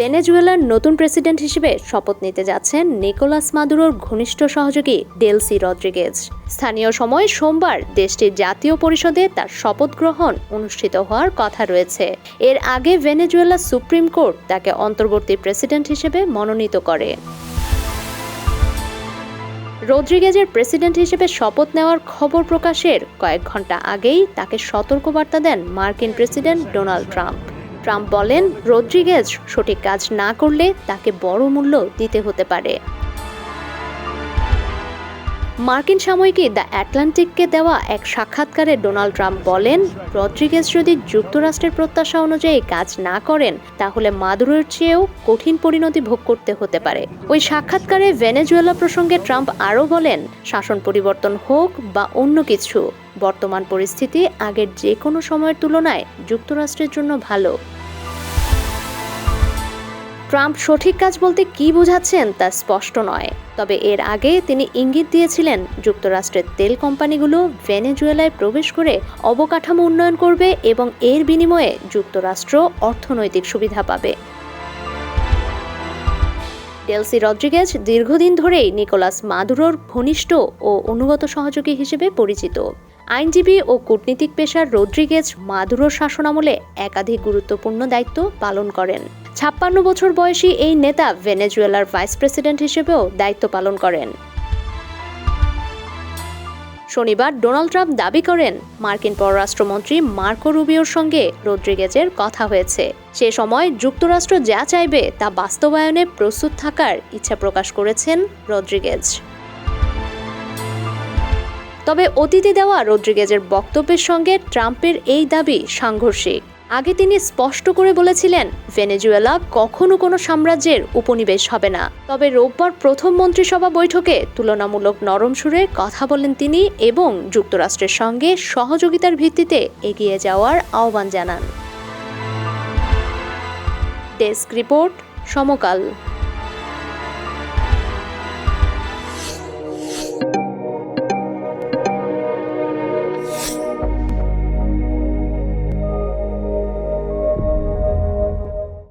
ভেনেজুয়েলার নতুন প্রেসিডেন্ট হিসেবে শপথ নিতে যাচ্ছেন নিকোলাস মাদুরোর ঘনিষ্ঠ সহযোগী ডেলসি রদ্রিগেজ। স্থানীয় সময় সোমবার দেশটির জাতীয় পরিষদে তার শপথ গ্রহণ অনুষ্ঠিত হওয়ার কথা রয়েছে। এর আগে ভেনেজুয়েলা সুপ্রিম কোর্ট তাকে অন্তর্বর্তী প্রেসিডেন্ট হিসেবে মনোনীত করে। রদ্রিগেজের প্রেসিডেন্ট হিসেবে শপথ নেওয়ার খবর প্রকাশের কয়েক ঘণ্টা আগেই তাকে সতর্কবার্তা দেন মার্কিন প্রেসিডেন্ট ডোনাল্ড ট্রাম্প। ট্রাম্প বলেন রদ্রিগেজ সঠিক কাজ না করলে তাকে বড় মূল্য দিতে হতে পারে। মার্কিন সাময়িকী দ্য অ্যাটলান্টিককে দেওয়া এক সাক্ষাৎকারে ডোনাল্ড ট্রাম্প বলেন, রদ্রিগেজ যদি যুক্তরাষ্ট্রের প্রত্যাশা অনুযায়ী কাজ না করেন, তাহলে মাদুরোর চেয়েও কঠিন পরিণতি ভোগ করতে হতে পারে। ওই সাক্ষাৎকারে ভেনেজুয়েলা প্রসঙ্গে ট্রাম্প আরও বলেন, শাসন পরিবর্তন হোক বা অন্য কিছু, বর্তমান পরিস্থিতি আগের যে কোনো সময়ের তুলনায় যুক্তরাষ্ট্রের জন্য ভালো। ট্রাম্প সঠিক কাজ বলতে কি বোঝাচ্ছেন তা স্পষ্ট নয়। তবে এর আগে তিনি ইঙ্গিত দিয়েছিলেন, যুক্তরাষ্ট্রের তেল কোম্পানিগুলো ভেনেজুয়েলায় প্রবেশ করে অবকাঠামো উন্নয়ন করবে এবং এর বিনিময়ে যুক্তরাষ্ট্র অর্থনৈতিক সুবিধা পাবে। ডেলসি রদ্রিগেজ দীর্ঘদিন ধরেই নিকোলাস মাদুরোর ঘনিষ্ঠ ও অনুগত সহযোগী হিসেবে পরিচিত। আইনজীবী ও কূটনীতিক পেশার রদ্রিগেজ মাদুরোর শাসনামলে একাধিক গুরুত্বপূর্ণ দায়িত্ব পালন করেন। ছাপ্পান্ন বছর বয়সী এই নেতা ভেনেজুয়েলার ভাইস প্রেসিডেন্ট হিসেবেও দায়িত্ব পালন করেন। শনিবার ডোনাল্ড ট্রাম্প দাবি করেন, মার্কিন পররাষ্ট্রমন্ত্রী মার্কো রুবিওর সঙ্গে রদ্রিগেজের কথা হয়েছে। সে সময় যুক্তরাষ্ট্র যা চাইবে তা বাস্তবায়নে প্রস্তুত থাকার ইচ্ছা প্রকাশ করেছেন রদ্রিগেজ তবে অতীতে দেওয়া রদ্রিগেজের বক্তব্যের সঙ্গে ট্রাম্পের এই দাবি সাংঘর্ষিক। আগে তিনি স্পষ্ট করে বলেছিলেন, ভেনেজুয়েলা কখনো কোনো সাম্রাজ্যের উপনিবেশ হবে না। তবে রোববার প্রথম মন্ত্রিসভা বৈঠকে তুলনামূলক নরম সুরে কথা বলেন তিনি এবং যুক্তরাষ্ট্রের সঙ্গে সহযোগিতার ভিত্তিতে এগিয়ে যাওয়ার আহ্বান জানান। Desk report Samakal.